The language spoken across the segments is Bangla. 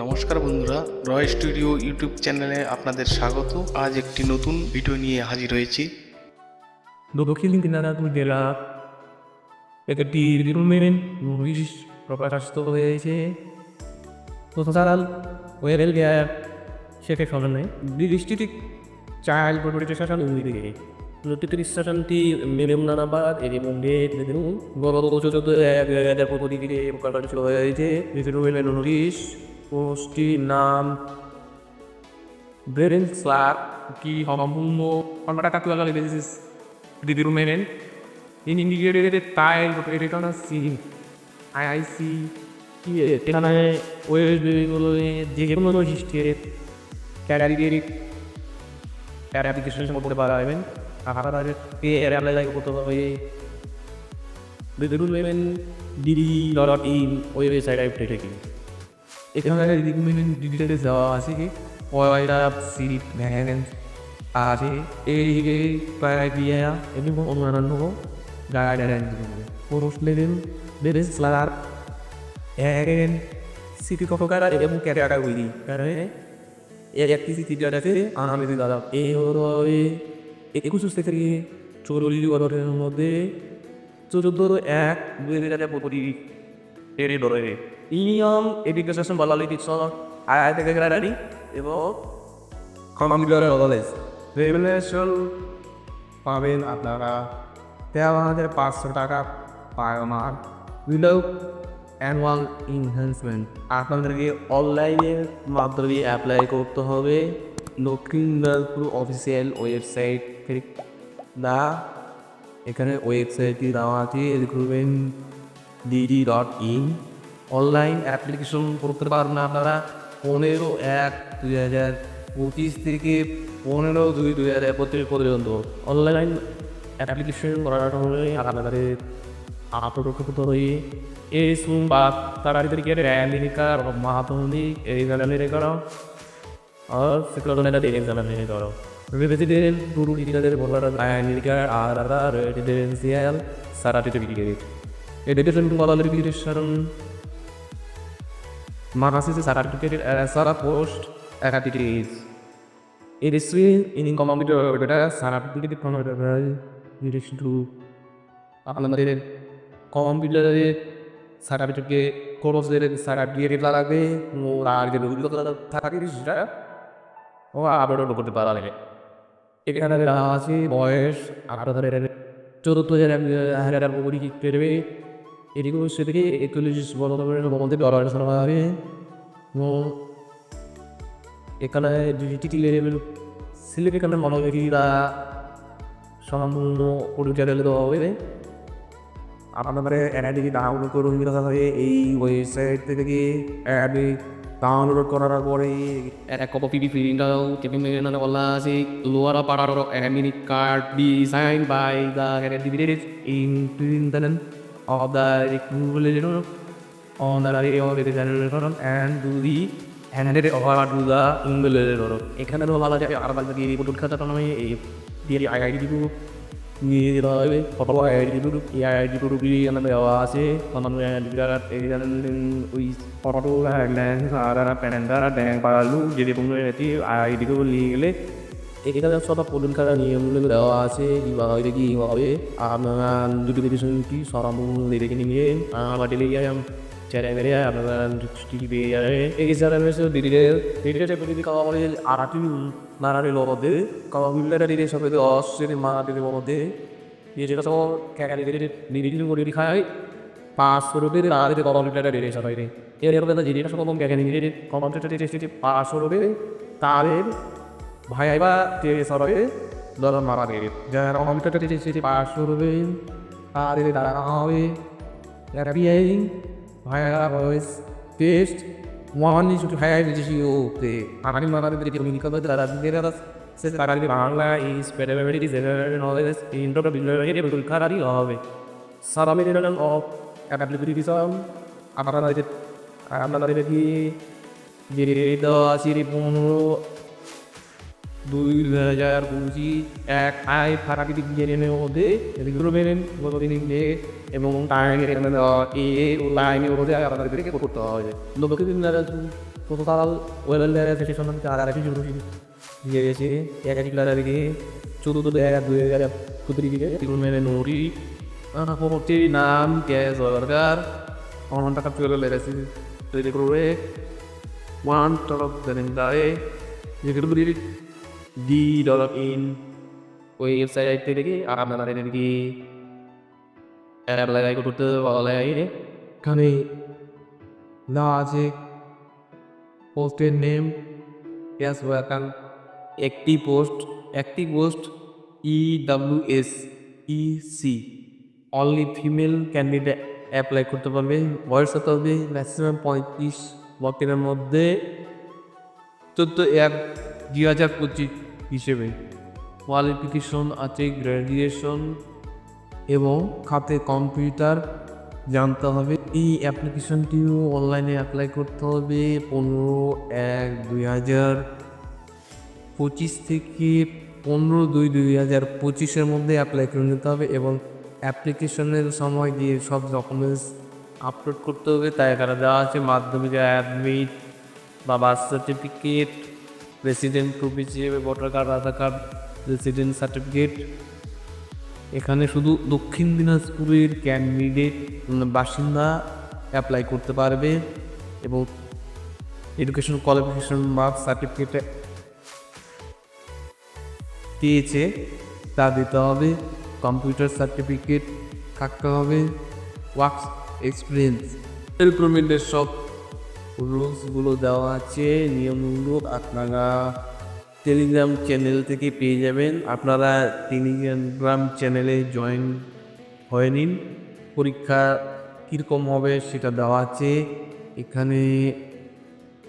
নমস্কার বন্ধুরা, রয় স্টুডিও ইউটিউব চ্যানেলে আপনাদের স্বাগত। আজ একটি নতুন ভিডিও নিয়ে হাজির হয়েছি। দক্ষিণ দিনাজপুর জেলা একটি নোটিশ প্রকাশিত হয়েছে। সোশ্যাল ওয়েলফেয়ার সেকে সরানে ডিস্ট্রিক্ট চাইল্ড প্রোটেকশন উইদিকে নোটিফিকেশনটি মেমনাবাদ এবং ডেট দেখুন গত চতুর্থ এক হাজার দিকে প্রকাশিত হয়েছে নোটিশ পোস্টটির নাম। ব্রেন স্লার কি সম্পূর্ণ কন্ট্রাক্ট টাকা লাগালে basis recruitment in integrated tile rotated C IIC কি এখানে ওয়েবগুলো যে কোনো হিস্ট্রির ক্যাটাগরি এর অ্যাপ্লিকেশন যাবেন আপনারা পে এর অ্যাপ্লাই করতে হবে। Recruitment DD dot in website অ্যাপটি থেকে। এখানে রিক্রুটমেন্ট ডিটেলস দেওয়া আছে কি কয়টা সিট আছে এই ক্রাইটেরিয়া এবং অন্যান্য গাইডলাইন পুরুষ লেভেল লেভেল স্লার এন সিটি কফকার এবং উইলি কারণ এর একটি সিটি আছে দাদা এই হলো একুশ থেকে বছরের মধ্যে চতুর্থ এক দুই হাজার পঁচিশ এর ধরে ইনিয়ম এডুকেশন বলালি টিচার আয় থেকে গ্রাডারি এবং কম্পিউটার নলেজ রেভেলেশন পাবেন আপনারা তেরো হাজার পাঁচশো টাকা পার মাস উইদাউট অ্যানুয়াল ইনহ্যান্সমেন্ট আপনাদেরকে অনলাইনের মাধ্যমে অ্যাপ্লাই করতে হবে দক্ষিণ দিনাজপুর অফিসিয়াল ওয়েবসাইট থেকে না এখানে ওয়েবসাইটটি দেওয়া আছে recruitment DD dot in online application করতে পারেন আপনারা পনেরো এক দুই হাজার পঁচিশ থেকে পনেরো দুই দুই হাজার পঁচিশ পর্যন্ত। অনলাইন অ্যাপ্লিকেশন করার হলে আপনাদের আত্মরক্ষিত হয়ে এই বা তারা দিকে র্যালিকার মাহাতন্দি এই গালালের করো। আর সেক্রেটারি এই গালালের করো। বিবেচিতের পুরু ডিটেলের বলার আমেরিকার আর আর রেডিডেন্সিয়াল সারা টিটিভিটি এডুকেশন কোয়ালিফিকেশন মানাসিস certificate Sara post activities It is seen in computer data certificate converter relation to আপনাদের কম্পিউটারের সার্টিফিকেটকে কোর্সের সার্টিফিকেট লাগবে আর যে অভিজ্ঞতা থাকে সেটা ও আপলোড করতে পারা লাগে এখানে আছে বয়স আপনাদের চতুর্থ হাজার উপরি পেরবে একুশ থেকে একচল্লিশ বছরের মধ্যে পড়াশোনা হবে এবং এখানে ডিজিটি লেভেল সিলেক্ট এখানে মনোযোগীরা সম্পূর্ণ পরিচালিত দেওয়া হবে। আপনাদের অ্যাডি ডাউনলোড করুন হবে এই ওয়েবসাইট থেকে অ্যাডি ডাউনলোড করার পরে একটা কপি প্রিন্ট আউট এখানে বলা আছে লোয়ার পাড়ার এমিনিট card design by the candidate in Trinidad of the recruitment on the area of the and do the handed over to the English এখানে তো বলা যায় আর বাকি দিয়ে রিপোর্ট খাতা নামে এই দিয়ে আইআইডি দিব নিয়ে দিতে হবে ফটো আইআইডি দিব এই আইআইডি দিব এখানে দেওয়া আছে মানে এই ওই ফটো আর প্যান্ডার ব্যাংক পালু যদি কোনো আইআইডি নিয়ে গেলে এখানে সব খাতা নিয়মগুলো দেওয়া আছে কীভাবে কী হবে? আপনারা দুটো ডিভিশনটি সরামূল রেখে নিয়ে আমার টেলিগ্রাম চ্যানেলে আপনারা টিভি পেয়ে যাবে এই চ্যানেলে ডিটেল ডিটেলসে প্রতিদিন খাওয়া বলে আরাটি নানারি লগতে খাওয়া মিললে ডিটেল সব অস্ট্রের মারাটির মধ্যে যেটা সব ক্যাকারি ডিটেল করে খায়। পাঁচশো রুপির আগে কম্পিউটার ডিটেল সবাই এর এর মধ্যে যেটা সব ক্যাকারি ডিটেল কম্পিউটার ডিটেল পাঁচশো রুপি তাদের ভাই আইবা তে সরবে দল মারা দেবে যারা কম্পিউটার টেস্ট পাঁচশো রুপি আর এদের দাঁড়ানো হবে যারা বিআই ভাই ভয়েস টেস্ট ওয়ান ইস টু হাই বেশি ওতে আগামী মারা দেবে যেটি উনি কবে তারা দিনের সে তারা বাংলা ইস পেডাবেলিটি জেনারেল নলেজ ইন্টারপ্রেট বিল্ডার এবং খারাপই হবে। সারা মিলিয়ন অফ অ্যাপ্লিকেটিভ আপনারা আপনাদের কি? দেওয়া আছে পনেরো দুই হাজার পঁচিশ এক আয় প্রাকৃতিক জেনের মধ্যে রিক্রুটমেন্ট গতদিন এবং টাইমের এ ও লাইনের মধ্যে আপনাদেরকে করতে হবে। দিনাজপুর total ওয়েলের সেশন আমি আর আরেকটি শুরু দিয়ে গেছে। এক এক ক্লাস দিকে চতুর্থ এক, দুই হাজার কুতরি দিকে। মেনে নুরি পরবর্তী নাম কে সরকার অনন্ত টাকা চলে লেগেছে তৈরি করে ওয়ান দেন দায়ে যেগুলো ডি ডলার ইন ওই ওয়েবসাইট থেকে আপনারা এদিকে অ্যাপ্লাই করতে বলে এখানে না আছে পোস্টের নেম গ্যাস ওয়াকান একটি পোস্ট একটি post E W S E C only female candidate apply করতে পারবে। বয়স হতে হবে ম্যাক্সিমাম পঁয়ত্রিশ। বছরের মধ্যে চোদ্দ এক দুই হাজার পঁচিশ। হিসেবে কোয়ালিফিকেশন আছে গ্র্যাজুয়েশন এবং খাতে কম্পিউটার জানতে হবে। এই অ্যাপ্লিকেশনটিও অনলাইনে অ্যাপ্লাই করতে হবে পনেরো এক দুই হাজার পঁচিশ থেকে পনেরো দুই দুই হাজার পঁচিশের মধ্যে অ্যাপ্লাই করে নিতে হবে এবং অ্যাপ্লিকেশনের সময় দিয়ে সব ডকুমেন্টস আপলোড করতে হবে। তাই এখানে দেওয়া আছে মাধ্যমিক অ্যাডমিট বা বার্থ সার্টিফিকেট রেসিডেন্ট প্রুফ হিসেবে voter card Aadhaar card resident certificate এখানে শুধু দক্ষিণ দিনাজপুরের ক্যান্ডিডেট বাসিন্দা অ্যাপ্লাই করতে পারবে এবং এডুকেশন কোয়ালিফিকেশন মার্ক সার্টিফিকেট দিয়েছে তা দিতে হবে কম্পিউটার সার্টিফিকেট থাকতে হবে ওয়ার্ক এক্সপিরিয়েন্স রিক্রুটমেন্টের সব রুলসগুলো দেওয়া আছে, নিয়মগুলো আপনারা টেলিগ্রাম চ্যানেল থেকে পেয়ে যাবেন। আপনারা টেলিগ্রাম চ্যানেলে জয়েন হয়ে নিন। পরীক্ষা কীরকম হবে সেটা দেওয়া আছে। এখানে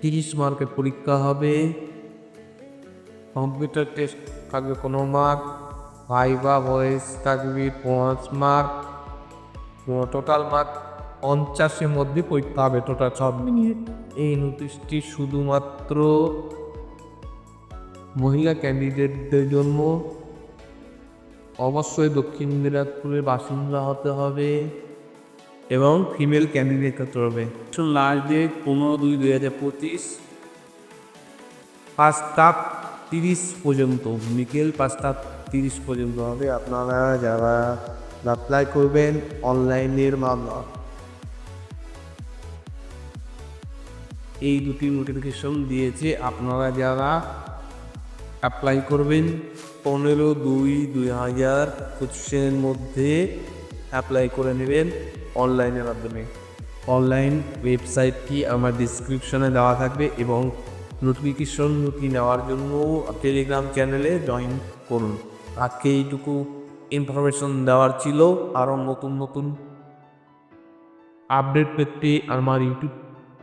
তিরিশ মার্কের পরীক্ষা হবে। কম্পিউটার টেস্ট থাকবে কোনো মার্ক ভাইবা ভয়েস থাকবে পাঁচ মার্ক টোটাল মার্ক পঞ্চাশের মধ্যে পরীক্ষা হবে টোটাল সব মিলিয়ে এই নোটিশটি শুধুমাত্র মহিলা ক্যান্ডিডেটদের জন্য। অবশ্যই দক্ষিণ দিনাজপুরের বাসিন্দা হতে হবে এবং ফিমেল ক্যান্ডিডেট হতে হবে। লাস্ট ডেট পনেরো দুই দুই হাজার পঁচিশ। পাঁচটা তিরিশ পর্যন্ত বিকেল পাঁচটা তিরিশ পর্যন্ত হবে। আপনারা যারা অ্যাপ্লাই করবেন অনলাইনের মাধ্যমে। এই দুটি নোটিফিকেশন দিয়েছে। আপনারা যারা অ্যাপ্লাই করবেন, পনেরো দুই দুই হাজার পঁচিশের মধ্যে অ্যাপ্লাই করে নেবেন অনলাইনের মাধ্যমে। অনলাইন ওয়েবসাইটটি আমার ডিসক্রিপশনে দেওয়া থাকবে এবং নোটিফিকেশনটি নেওয়ার জন্য টেলিগ্রাম চ্যানেলে জয়েন করুন। আজকে এইটুকু ইনফরমেশন দেওয়ার ছিল। আরও নতুন নতুন আপডেট পেতে আমার ইউটিউব